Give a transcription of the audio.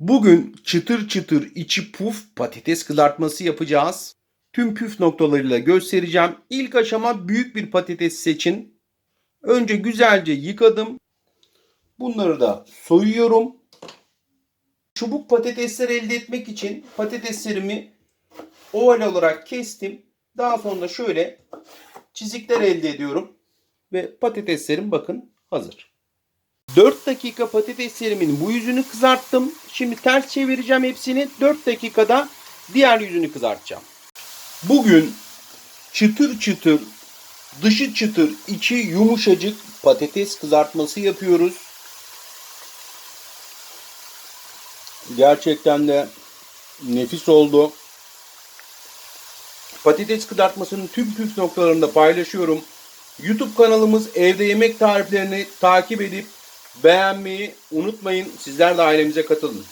Bugün çıtır çıtır içi puf patates kızartması yapacağız. Tüm püf noktalarıyla göstereceğim. İlk aşama büyük bir patates seçin. Önce güzelce yıkadım. Bunları da soyuyorum. Çubuk patatesler elde etmek için patateslerimi oval olarak kestim. Daha sonra şöyle çizikler elde ediyorum. Ve patateslerim bakın hazır. 4 dakika patateslerimin bu yüzünü kızarttım. Şimdi ters çevireceğim hepsini. 4 dakikada diğer yüzünü kızartacağım. Bugün çıtır çıtır, dışı çıtır, içi yumuşacık patates kızartması yapıyoruz. Gerçekten de nefis oldu. Patates kızartmasının tüm püf noktalarını da paylaşıyorum. YouTube kanalımız evde yemek tariflerini takip edip beğenmeyi unutmayın. Sizler de ailemize katılın.